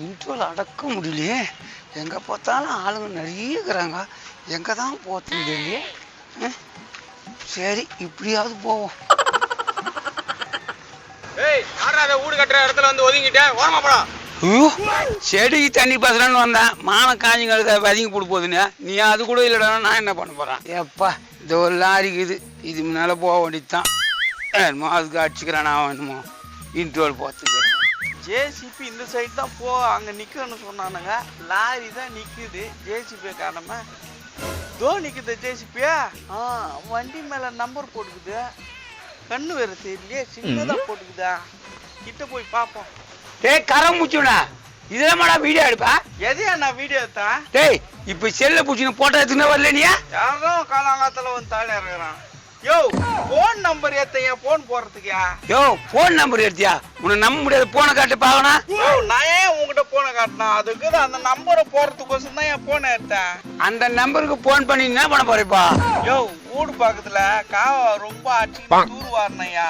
இன்ட்ரோல் அடக்க முடியலையே. எங்கே பார்த்தாலும் ஆளுங்க நிறைய இருக்கிறாங்க எங்கே தான் போகிறது தெரியலையே சரி இப்படியாவது போவோம். போடா. செடிக்கு தண்ணி பாசுறான்னு வந்தேன். மானம் காஞ்சி கழுத வதங்கி போட்டு போகுதுன்னு. நீ அது கூட இல்லைடா நான் என்ன பண்ண போகிறேன் ஏப்பா இது ஒரு லாரிக்கு இது இது முன்னால் போக வேண்டியது தான் என்னமோ அதுக்கு அடிச்சுக்கிறேன் நான் என்னமோ. இன்ட்ரோல் போகிறதுக்கு ஜேசிபி இந்த சைடு தான் போ அங்க நிக்கணும்னு சொன்னானுங்க. லாரி தான் நிக்குது. ஜேசிபி காணாம தோ நிக்குது ஜேசிபியா ஆ வண்டி மேல நம்பர் போட்டுக்குது. கண்ணு வேற தெரியலையே சின்னதா போட்டுக்குதா? கிட்ட போய் பாப்போம். டேய் கரம் முச்சுடா இதெல்லாமாடா வீடியோ எடுப்பா? எதையா நான் வீடியோ எடுத்தேன் டேய் இப்போ செல்லை பிடிச்சின்னு போட்டோ எடுத்துன்னு வரல நீ? யாரோ காலாங்காத்துல வந்து தாலி இறங்குறான் யோ போன் நம்பர் ஏத்தையா போன் போடுறதுக்கா யோ? ஃபோன் நம்பர் எடுத்தியா? உன்னை நம்ப முடியாது. போனை காட்டு யோ நான் ஏன் உங்ககிட்ட போனை காட்டினா? அதுக்கு தான் அந்த நம்பரை போடுறதுக்கோசம் தான் என் போனை எடுத்தேன். அந்த நம்பருக்கு ஃபோன் பண்ணி என்ன பண்ண போறப்பா யோ வீடு பக்கத்துல காவா ரொம்ப அடிச்சுக்கிட்டு தூர் வாரினையா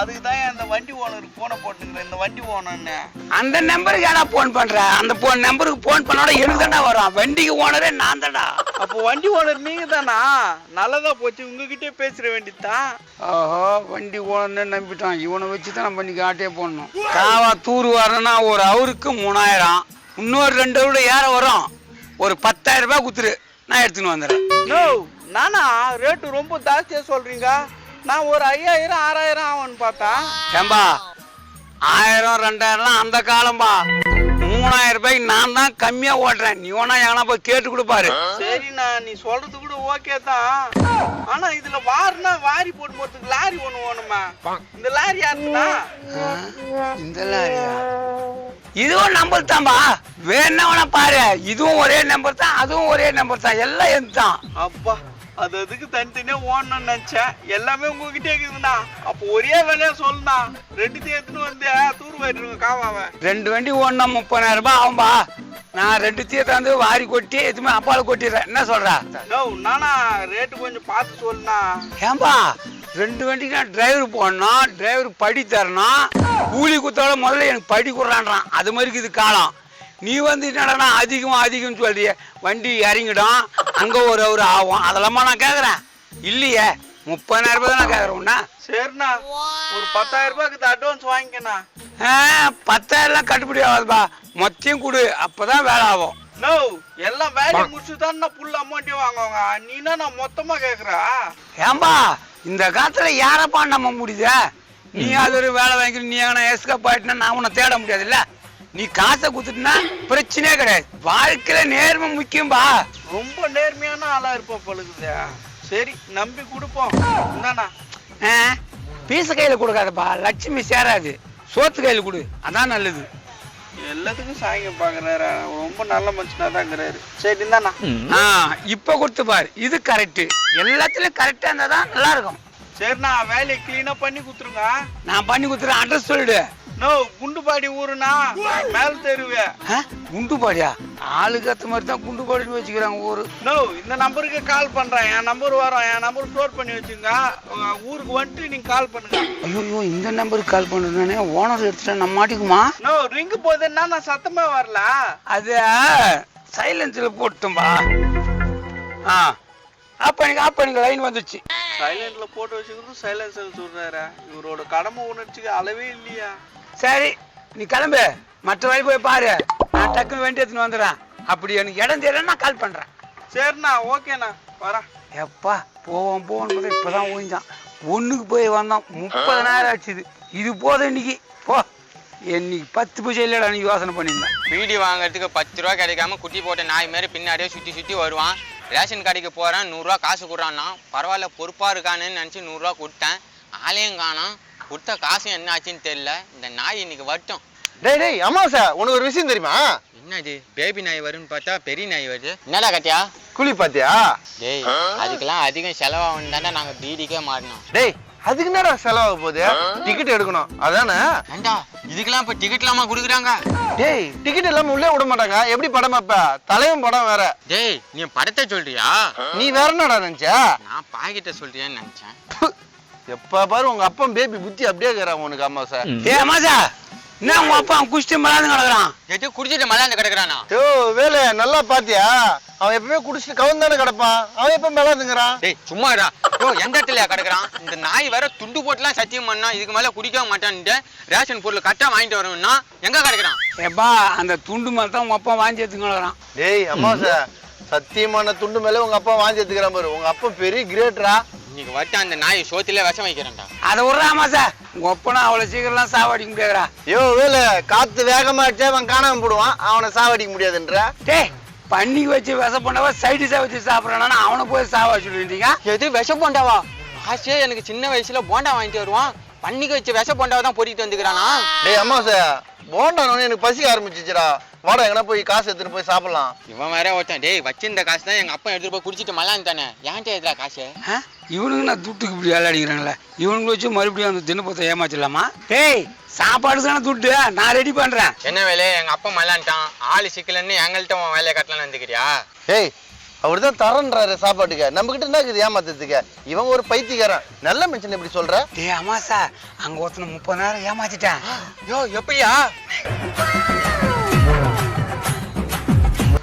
அதுக்கு தான் அந்த வண்டி ஓனருக்கு போனை போட்டுக்கிறேன். இந்த வண்டி ஓனர்னு அந்த நம்பருக்கு ஏடா ஃபோன் பண்ற? அந்த போன் நம்பருக்கு ஃபோன் பண்ணோட எனக்கு தான்டா வரும். வண்டிக்கு ஓனரே நான் தான்டா. அப்போ வண்டி ஓனர் நீங்க தானா? நல்லதா போச்சு. உங்ககிட்டயே பேசுற வேண்டியதுதான். ஓஹோ வண்டி ஓனர்னு நம்பிட்டான். இவனை வச்சு தான் நம்ம இன்னைக்கு ஆட்டே போடணும் காவா தூர் வரணும்னா ஒரு அவருக்கு மூணாயிரம். இன்னொரு ரெண்டு அவரோட ஏற வரும். ஒரு பத்தாயிரம் ரூபாய் குத்துரு. நான் எடுத்துன்னு வந்துடுறேன். நோ நானா ரேட்டு ரொம்ப ஜாஸ்தியா சொல்றீங்க. நான் ஒரு ஐயாயிரம் ஆறாயிரம் ஆகும்னு பார்த்தா ஏம்பா ஆயிரம் ரெண்டாயிரம்லாம் அந்த காலம்பா. மூணாயிரம் ரூபாய்க்கு நான் தான் கம்மியா ஓட்டுறேன் நீ வேணா எங்கன்னா போய் கேட்டு கொடுப்பாரு. சரிண்ணா நீ சொல்றது கூட ஓகே தான். ஆனா இதுல வாரினா வாரி போட்டு போறதுக்கு லாரி ஒண்ணு வேணுமா? இந்த லாரி யாருக்குண்ணா? இந்த லாரியா? இதுவும் நம்பர் தான்பா. வேணா வேணா பாரு. இதுவும் ஒரே நம்பர் தான் அதுவும் ஒரே நம்பர் தான். எல்லாம் எந்த தான். அப்பா. அது அதுக்கு தனித்தனியா ஓடணும்னு நினைச்சேன். எல்லாமே உங்ககிட்ட இருக்குதுண்ணா. அப்போ ஒரே வேலையா சொல்லுண்ணா. ரெண்டுத்தையும் எடுத்துன்னு வந்து தூர் போயிட்டுருங்க காவாவை. ரெண்டு வண்டி ஓடினா முப்பதாயிரம் ரூபாய் ஆகும்பா. நான் ரெண்டு தீர்த்த வந்து வாரி கொட்டி எதுவுமே அப்பால கொட்டிடுறேன். என்ன சொல்ற? நோ நானா ரேட்டு கொஞ்சம் பார்த்து சொல்லுண்ணா. ஏன்பா ரெண்டு வண்டிக்கு நான் டிரைவர் போடணும் டிரைவர் படி தரணும். கூலி குத்தோட முதல்ல எனக்கு படி கொடுறான்றான். அது மாதிரி இது காலம். நீ வந்து என்னடா அதிகம் அதிகம்னு சொல்றிய? வண்டி இறங்கிடும். அங்க ஒரு ஒரு ஆகும் அதெல்லாமா நான் கேக்குறேன்? இல்லையே. முப்பதாயிரம் ரூபாய் தான் நான் கேக்குறேன் உன்ன. சரிண்ணா. ஒரு பத்தாயிரம் ரூபாய்க்கு அட்வான்ஸ் வாங்கிக்கண்ணா. ஆ, பத்தாயிரம்லாம் கட்டுப்படி ஆகாதுப்பா. மொத்தையும் கொடு. அப்பதான் வேலை ஆகும். நோ எல்லாம் வேலையை முடிச்சு தான் புல் அமௌண்ட்டே வாங்குவாங்க. நீ என்ன நான் மொத்தமா கேக்குறா? ஏம்பா இந்த காலத்துல யாரப்பா நம்ப முடியுது? நீ அது ஒரு வேலை வாங்கி நீ எங்கன்னா எஸ்கப் ஆயிட்டுனா நான் உன்னை தேட முடியாதுல்ல? நீ காசை கொடுத்துட்டுனா பிரச்சனையே கிடையாது. வாழ்க்கையில நேர்மை முக்கியம்பா. ரொம்ப நேர்மையான ஆளா இருப்போம் பழுகுது சரி நம்பி கொடுப்போம். என்னண்ணா பீச கையில கொடுக்காதப்பா. லட்சுமி சேராது. சோத்து கையில கொடு. அதான் நல்லது. எல்லாத்துக்கும் சாயங்க பாக்குறாரு ரொம்ப நல்ல மனுஷனா தான் இருக்கிறாரு. சரி இந்தாண்ணா. ஆ இப்ப கொடுத்து பாரு. இது கரெக்ட் எல்லாத்துலயும் கரெக்டா இருந்தா தான் நல்லா இருக்கும். சரிண்ணா வேலையை கிளீனா பண்ணி கொடுத்துருங்க. நான் பண்ணி கொடுத்துறேன். அட்ரஸ் சொல்லிடு. நோ குண்டுபாடி ஊருண்ணா. மேல் தெருவே. குண்டுபாடியா? ஆளுக்கு ஏத்த மாதிரி தான் குண்டுபாடின்னு வச்சுக்கிறாங்க ஊரு. நோ இந்த நம்பருக்கு கால் பண்றேன். என் நம்பர் வரும். என் நம்பர் ஸ்டோர் பண்ணி வச்சுங்க ஊருக்கு வந்துட்டு நீங்க கால் பண்ணுங்க. ஐயோ இந்த நம்பருக்கு கால் பண்ணுறேனே. ஓனர் எடுத்துட்டா நம்ம மாட்டிக்குமா? நோ ரிங்கு போகுதுன்னா நான் சத்தமா வரல? அது சைலன்ஸில் போட்டும்பா ஆ ஆஃப் பண்ணிக்க ஆஃப் பண்ணிக்க. லைன் வந்துச்சு. சைலண்ட்ல போட்டு வச்சுக்கிறது சைலன்சர் சொல்றாரு. இவரோட கடமை உணர்ச்சிக்கு அளவே இல்லையா? சரி நீ கிளம்பு. மற்ற வழி போய் பாரு. நான் டக்குன்னு வேண்டி எடுத்துன்னு வந்துடுறேன். அப்படி எனக்கு இடம் தெரியலன்னா நான் கால் பண்ணுறேன் சரிண்ணா ஓகேண்ணா. வரேன். எப்பா போவோம் போவோம் போது இப்போதான் ஓய்ந்தான் ஒன்றுக்கு போய் வந்தோம். முப்பதனாயிரம் ஆச்சுது. இது போதும் இன்னைக்கு. போ. இன்னைக்கு பத்து பைசா இல்லைடா நீ யோசனை பண்ணியிருந்தேன். பீடி வாங்குறதுக்கு பத்து ரூபா கிடைக்காம குட்டி போட்ட நாய் மாதிரி பின்னாடியே சுற்றி சுற்றி வருவான். ரேஷன் கடைக்கு போகிறேன் நூறுரூவா காசு கொடுறான்னா பரவாயில்ல பொறுப்பாக இருக்கானுன்னு நினச்சி நூறுரூவா கொடுத்தேன். ஆளையும் காணோம். கொடுத்த காசு என்ன ஆச்சுன்னு தெரியல. இந்த நாய் இன்னைக்கு வட்டும் டேய் டேய் அமாவாசை உனக்கு ஒரு விஷயம் தெரியுமா? என்னது? பேபி நாய் வரும்னு பார்த்தா பெரிய நாய் வருது. என்னடா கட்டியா? கூலி பாத்தியா? டேய் அதுக்கெல்லாம் அதிகம் செலவாகும் தானே நாங்கள் பீடிக்கே மாறினோம். டேய் அதுக்கு என்னடா செலவாக போகுது? டிக்கெட் எடுக்கணும். அதானே? ஏண்டா இதுக்கெல்லாம் இப்போ டிக்கெட்லாமா கொடுக்குறாங்க. டேய் டிக்கெட் இல்லாம உள்ளே விட மாட்டாங்க. எப்படி படம் பார்ப்ப? தலைவன் படம் வேற. டேய் நீ படத்தை சொல்றியா? நீ வேற என்னடா நினைச்சா? நான் பாக்கிட்ட சொல்றியான்னு நினைச்சேன். எப்ப பாரு உங்க அப்பன் பேபி புத்தி அப்படியே இருக்கிறான் உனக்கு அமாவாசை ஏ மாசா என்ன உங்க அப்பா குஷ்டி மலாந்து கிடக்குறான்? எது குடிச்சிட்டு மலாந்து கிடக்குறானா? யோ வேலை நல்லா பாத்தியா? அவன் எப்பவுமே குடிச்சிட்டு கவுன் தானே கிடப்பான். அவன் எப்ப மேலாதுங்கிறான் டேய் சும்மாடா யோ எந்த இடத்துல கிடக்குறான்? இந்த நாய் வேற துண்டு போட்டுலாம் சத்தியம் பண்ணா இதுக்கு மேல குடிக்க மாட்டான்ட்டு ரேஷன் பொருள் கரெக்டா வாங்கிட்டு வரணும்னா எங்க கிடக்குறான்? ஏப்பா அந்த துண்டு மாதிரி தான் உங்க அப்பா வாங்கி எடுத்து கிடக்குறான். டேய் அம்மா சார் சத்தியமான துண்டு மேல உங்க அப்பா வாங்கி எடுத்துக்கிறான் பாரு. உங்க அப்பா பெரிய கிரேட்டரா இன்னைக்கு வட்ட அந்த நாய் சோத்திலே விஷம் வைக்கிறேன்டா. அதை விட்றாமா சார் உங்க அப்பனா அவ்வளோ சீக்கிரம்லாம் சாவடிக்க முடியாதுடா யோ வேலை காத்து வேகமா அடிச்சா அவன் காணாம போடுவான். அவனை சாவடிக்க முடியாதுன்ற. டேய் பன்னிக்கு வச்சு விச பண்ணவா சைடிஷாக வச்சு சாப்பிட்றானா அவனை போய் சாவா சொல்லிட்டீங்க எது விஷ போண்டாவா? ஆசையே எனக்கு சின்ன வயசுல போண்டா வாங்கிட்டு வருவான். பண்ணிக்கு வச்சு விஷ போண்டாவை தான் பொறிட்டு வந்துக்கிறானா? டேய் அம்மா சார் போண்டானோன்னு எனக்கு பசிக்க ஆரம்பிச்சிச்சுடா. வாடா எங்கனா போய் காசு எடுத்துட்டு போய் சாப்பிடலாம். இவன் வேற ஒருத்தன் டேய் வச்சிருந்த காசு தான் எங்க அப்பா எடுத்துட்டு போய் குடிச்சிட்டு மலான்னு தானே. ஏன்ட்ட எதுல காசு? ஆ? இவனுங்க நான் துட்டுக்கு இப்படி விளையாடிக்கிறாங்களே? இவனுங்களை வச்சு மறுபடியும் அந்த தினப்பத்தை ஏமாச்சிடலாமா டேய் சாப்பாடு தானே துட்டு? நான் ரெடி பண்றேன். என்ன வேலை? எங்க அப்பா மலான்ட்டான். ஆளு சிக்கலன்னு எங்கள்கிட்ட உன் வேலையை கட்டலாம்னு வந்துக்கிறியா? ஏய் அவர் தான் தரன்றாரு சாப்பாட்டுக்கு. நம்ம கிட்ட என்ன இருக்குது ஏமாத்துறதுக்கு? இவன் ஒரு பைத்தியக்காரன். நல்ல மனுஷன் இப்படி சொல்ற? டேய் அம்மா சார். அங்க ஒருத்தனை முப்பதாயிரம் ஏமாத்திட்டேன். யோ எப்படியா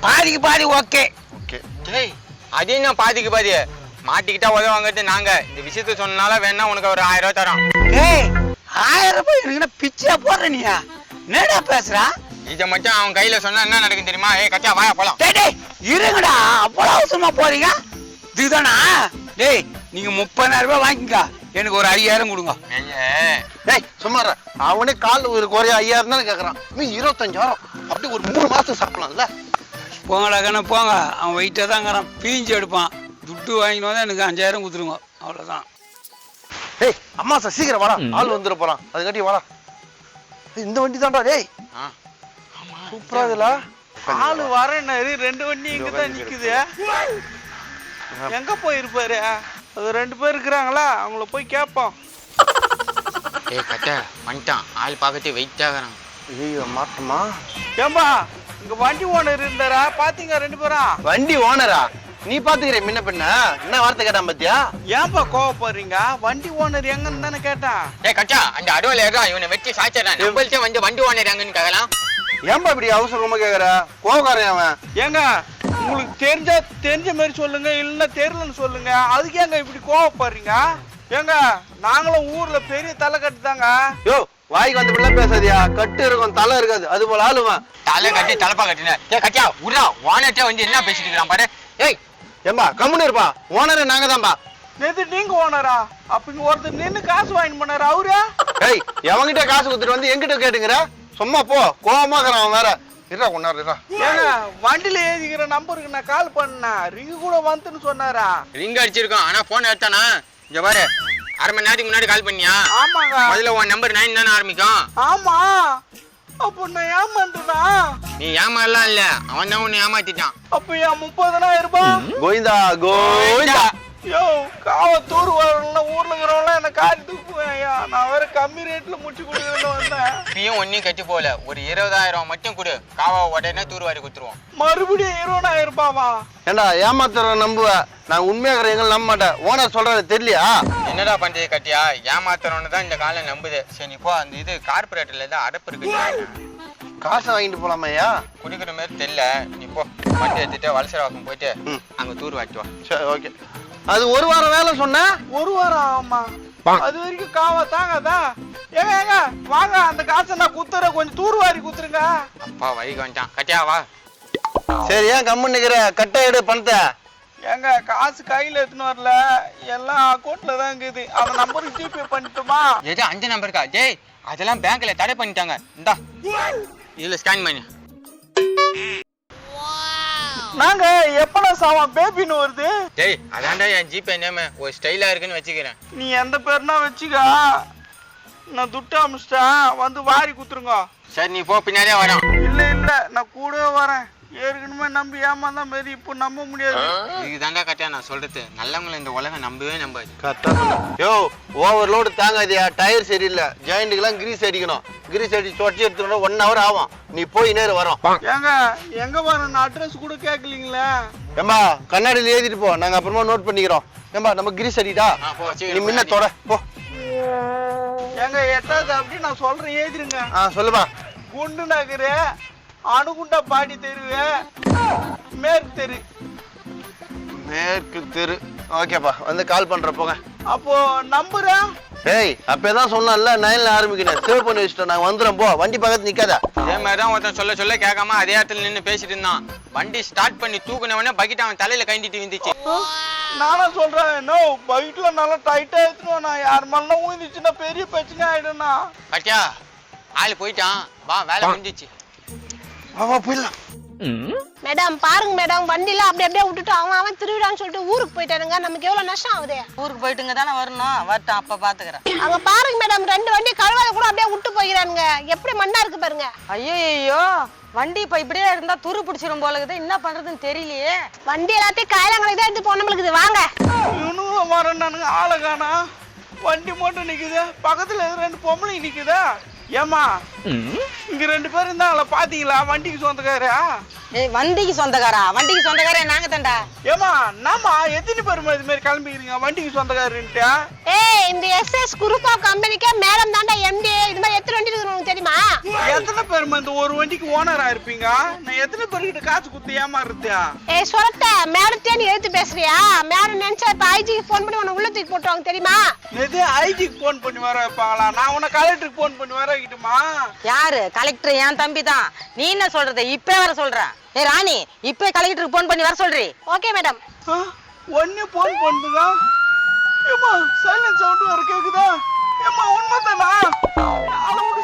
பாதிக்கு பாதி ஓகே. ஓகே. டேய் அது என்ன பாதிக்கு பாதி? மாட்டிக்கிட்டா உதவாங்கிறது நாங்க. இந்த விஷயத்த சொன்னால வேணா உனக்கு ஒரு ஆயிரம் ரூபாய் தரோம். டேய் ஆயிரம் ரூபாய் எனக்கு பிச்சையா போடுற நீயா என்னடா பேசுறா? இதை மட்டும் அவன் கையில சொன்னா என்ன நடக்கும் தெரியுமா? ஏய் கச்சா வாயா போலாம். டேய் டேய் இருங்கடா. அவ்வளோ அவசரமா போறீங்க? இதுதானா? டேய் நீங்க முப்பதாயிரம் ரூபாய் வாங்கிக்கங்க. எனக்கு ஒரு ஐயாயிரம் கொடுங்க. ஏய், டேய் சும்மா. அவனே கால் ஒரு குறைய ஐயாயிரம் தானே கேக்குறான். நீ இருபத்தஞ்சாயிரம். அப்படி ஒரு மூணு மாசம் சாப்பிடலாம்ல. போங்கடா கண்ணா போங்க. அவன் வெயிட்டாக தான் இருக்கிறான் பீஞ்சு எடுப்பான். துட்டு வாங்கிட்டு வந்தா எனக்கு அஞ்சாயிரம் கொடுத்துருங்க. அவ்வளோதான் டேய் அம்மா சார் சீக்கிரம் வாடா. ஆள் வந்துட போறான். அதுக்காட்டி வாடா. ஏய், இந்த வண்டி தான்டா டேய். ஆ. சூப்பரா இதுல ஆளு வரேன்னாரு ரெண்டு வண்டி இங்க தான் நிக்குது. எங்க போயிருப்பாரு? அது ரெண்டு பேர் இருக்கிறாங்களா? அவங்கள போய் கேட்போம். ஏய் கட்ட வந்துட்டான். ஆள் பார்க்கறதுக்கு வெயிட் ஆகிறான் ஐயோ மாட்டமா? ஏம்பா இங்க வண்டி ஓனர் இருந்தாரா? பாத்தீங்க ரெண்டு பேரும் வண்டி ஓனரா? நீ பாத்துக்கிற முன்ன பின்ன. என்ன வார்த்தை கேட்டான் பாத்தியா? ஏன்பா கோவப்படுறீங்க? வண்டி ஓனர் எங்கன்னு தானே கேட்டான் ஏய் கச்சா அந்த அருவாள் ஏறா இவனை வெட்டி சாய்ச்சிடறான் நம்மள்ட்ட வந்து வண்டி ஓனர் எங்கன்னு கேட்கலாம். ஏன்பா இப்படி அவசரமா கேக்குற? கோவக்காரன் அவன். ஏங்க உங்களுக்கு தெரிஞ்சா தெரிஞ்ச மாதிரி சொல்லுங்க இல்லைன்னா தெரியலன்னு சொல்லுங்க. அதுக்கு ஏங்க இப்படி கோவப்படுறீங்க? ஏங்க நாங்களும் ஊர்ல பெரிய தலைக்கட்டு தாங்க யோ வாய்க்கு வந்து இப்படிலாம் பேசாதியா? கட்டு இருக்கும் தலை இருக்காது. அது போல ஆளுவன் தலை கட்டி தலைப்பா கட்டின. ஏய் கச்சா உடா ஓனர்ட்ட வந்து என்ன பேசிட்டு இருக்கிறான் பாரு. ஏய். ஏம்பா கம்முன்னு இருப்பா. ஓனரு நாங்க தான்பா. நேத்து நீங்க ஓனரா அப்ப இங்க ஒருத்தர் நின்னு காசு வாங்கிட்டு போனாரு. அவரு? ஏய் எவங்கிட்ட காசு கொடுத்துட்டு வந்து எங்கிட்ட கேட்டுங்கிற சும்மா போ. கோவமா இருக்கிறான் அவன் வேற. இருடா கொண்டாரு இருடா. ஏங்க வண்டியில ஏதிக்கிற நம்பருக்கு நான் கால் பண்ணேன். ரிங்கு கூட வந்துன்னு சொன்னாரா? ரிங் அடிச்சிருக்கோம் ஆனா போன் எடுத்தானா? இங்க பாரு. அரை மணி நேரத்துக்கு முன்னாடி கால் பண்ணியா? ஆமாங்க. முதல்ல உன் நம்பர் நைன் தானே ஆரம்பிக்கும்? ஆமா. அப்போ நான் ஏமாந்துட்டா நீ ஏமாறலாம் இல்ல. அவன் தான் உன்னை ஏமாத்திட்டான். அப்ப என் முப்பதனாயிரம் ரூபாய்? கோவிந்தா கோவிந்தா. யோ காவத்தூர் வரல ஊர்ல இருக்கிறவங்க என்ன காரியத்துக்கு போயா நான் வேற கம்மி ரேட்ல முடிச்சு கொடுக்குறேன்னு வந்தேன். இப்பயும் ஒன்னும் கட்டி போல ஒரு இருபதாயிரம் மட்டும் கொடு. காவா உடனே தூர்வாரி கொடுத்துருவோம். மறுபடியும் இருபதாயிரம் ரூபாவா? ஏண்டா ஏமாத்துற நம்புவ? நான் உண்மையாகிற எங்களை நம்ப மாட்டேன். ஓனர் சொல்றது தெரியலையா? என்னடா பண்றது கட்டியா? ஏமாத்துறவனு தான் இந்த காலம் நம்புது. சரி நீ போ. அந்த இது கார்பரேட்டர்ல இருந்து அடப்பு இருக்கு காசை வாங்கிட்டு போலாமையா? குடிக்கிற மாதிரி தெரியல. நீ போ. வண்டி எடுத்துட்டு வலசரவாக்கம் போயிட்டு ம். அங்க தூர் வாட்டி வா. சரி ஓகே. அது ஒரு வாரம் வேலை சொன்ன? ஒரு வாரம் ஆகுமா அது வரைக்கும் காவா தாங்கதா? ஏங்க ஏங்க வாங்க. அந்த காசை நான் குத்துறேன். கொஞ்சம் தூர்வாரி குத்துருங்க. அப்பா வழிக்கு வந்துட்டான். கட்டியா வா. சரி ஏன் கம்முன்னு நிக்கிற? கட்டை எடு பணத்தை. ஏங்க காசு கையில எடுத்துன்னு வரல. எல்லாம் அக்கௌண்ட்ல தான் இருக்குது. அந்த நம்பருக்கு ஜிபே பண்ணிட்டுமா? எது அந்த நம்பருக்கா டேய் அதெல்லாம் பேங்க்ல தடை பண்ணிட்டாங்க. இந்தா. இதுல ஸ்கேன் பண்ணு. நாங்க எப்படா சாவான் பேபின்னு வருது? டேய் அதான்டா என் ஜிபே நேம் ஒரு ஸ்டைலா இருக்குன்னு வச்சுக்கிறேன். நீ எந்த பேர்னா வச்சுக்க. நான் துட்டு அமிச்சிட்டேன். வந்து வாரி குத்துருங்க. சரி நீ போ பின்னாடியே வரோம் இல்ல இல்ல நான் கூடவே வரேன். ஏற்கனவே நம்பி ஏமாந்தா மாரி இப்போ நம்ப முடியாது. இதுக்கு தாண்டா கட்டியா நான் சொல்றது. நல்லவங்களை இந்த உலகம் நம்பவே நம்பாது. கரெக்டா யோ ஓவர்லோடு தாங்காதியா டயர் சரியில்லை. ஜாயிண்ட்டுக்கெல்லாம் கிரீஸ் அடிக்கணும். கிரீஸ் அடிச்சு தொடச்சி எடுத்துட்டு ஒன் ஹவர் ஆகும். நீ போய் நேரம் வரோம். ஏங்க எங்க வரேன் அட்ரஸ் கூட கேட்கலீங்களே. ஏம்பா கண்ணாடியில் எழுதிட்டு போ. நாங்க அப்புறமா நோட் பண்ணிக்கிறோம். ஏம்பா நம்ம கிரீஸ் அடிடா. நீ முன்ன தொட. போ. எங்க எட்டாவது அப்படி நான் சொல்றேன். எழுதிருங்க ஆ சொல்லுப்பா. குண்டு நகரு அணுகுண்ட பாடி தெருவு. மேற்கு தெரு. மேற்கு தெரு. ஓகேப்பா வந்து கால் பண்ற போங்க. அப்போ நம்புறா? ஏய் அப்பதான் சொன்னேன்ல நைன்ல ஆரம்பிக்கணும் சேவ் பண்ணி வச்சுட்டோம் நாங்க வந்துடும் போ. வண்டி பக்கத்து நிக்காத. இதே மாதிரி தான் ஒருத்தன் சொல்ல சொல்ல கேட்காம அதே இடத்துல நின்று பேசிட்டு இருந்தான். வண்டி ஸ்டார்ட் பண்ணி தூக்குனவனே பக்கெட் அவன் தலையில கைண்டிட்டு வந்துச்சு நானும் சொல்றேன் நோ பைக்ல நல்லா டைட்டா எடுத்துருவேன் நான் யார் மேலாம் ஊந்துச்சுன்னா பெரிய பிரச்சனை ஆயிடும்னா கட்டியா ஆள் போயிட்டான். வா வேலை முடிஞ்சிச்சு. வா வா போயிடலாம். மேடம் பாருங்க மேடம் வண்டியில அப்படி அப்படியே விட்டுட்டு அவன் அவன் திருவிழான்னு சொல்லிட்டு ஊருக்கு போயிட்டானுங்க. நமக்கு எவ்வளவு நஷ்டம் ஆகுது? ஊருக்கு போயிட்டுங்க தானே வரணும். வரட்டும் அப்ப பாத்துக்கிறேன். அங்க பாருங்க மேடம் ரெண்டு வண்டி கழுவாத கூட அப்படியே விட்டு போயிறானுங்க. எப்படி மண்ணா இருக்கு பாருங்க. ஐயோ வண்டி இப்ப இப்படியே இருந்தா துரு பிடிச்சிரும் போல இருக்குது என்ன பண்றதுன்னு தெரியலையே. வண்டி எல்லாத்தையும் காயலாங்களுக்கு தான் எடுத்து போன நம்மளுக்கு வாங்க வரேன்னானுங்க ஆளை காணா. வண்டி மட்டும் நிக்குது. பக்கத்துல ரெண்டு பொம்பளை நிக்குதா? ஏமா இங்க ரெண்டு பேரும் இருந்தாங்களா பாத்தீங்களா? வண்டிக்கு சொந்தக்காரா ஏய் வண்டிக்கு சொந்தக்காரா? வண்டிக்கு சொந்தக்காரே நாங்க தான்டா. ஏமா என்னம்மா எத்தனை பேருமா இது மாதிரி கிளம்பிக்கிறீங்க? வண்டிக்கு சொந்தக்காரன்ட்டு ஏய் இந்த எஸ்எஸ் குரூப் ஆஃப் கம்பெனிக்கே மேடம் தாண்டா எம்டி இது மாதிரி எத்தனை வண்டி இருக்கு தெரியுமா? எத்தனை பேருமா இந்த ஒரு வண்டிக்கு ஓனரா இருப்பீங்க? நான் எத்தனை பேர்கிட்ட காசு கொடுத்து ஏமாறுறது? ஏய் சொரட்ட மேடத்தே நீ எடுத்து பேசுறியா? மேடம் நினைச்சா இப்ப ஐஜிக்கு ஃபோன் பண்ணி உன்னை உள்ள தூக்கி போட்டுருவாங்க தெரியுமா? எது ஐஜிக்கு ஃபோன் பண்ணி வர வைப்பாங்களா? நான் உன்னை கலெக்டருக்கு ஃபோன் பண்ணி வர வைக்கட்டுமா? யாரு? கலெக்டர் என் தம்பி தான்? நீ என்ன சொல்றது? இப்ப வர சொல்ற ஏ ராணி இப்ப கலெக்டருக்கு போன் பண்ணி வர சொல்றி ஓகே மேடம் ஒன்னு ஃபோன் பண்ணுங்க ஏமா சைலன்ஸ் சவுண்ட் வர கேக்குதா ஏமா உண்மைதானா அளவுக்கு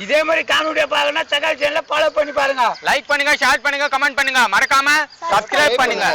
இதே மாதிரி காணொலியை பார்க்கணும்னா சகால் சேனலை ஃபாலோ பண்ணி பாருங்க லைக் பண்ணுங்க ஷேர் பண்ணுங்க கமெண்ட் பண்ணுங்க மறக்காம சப்ஸ்கிரைப் பண்ணுங்க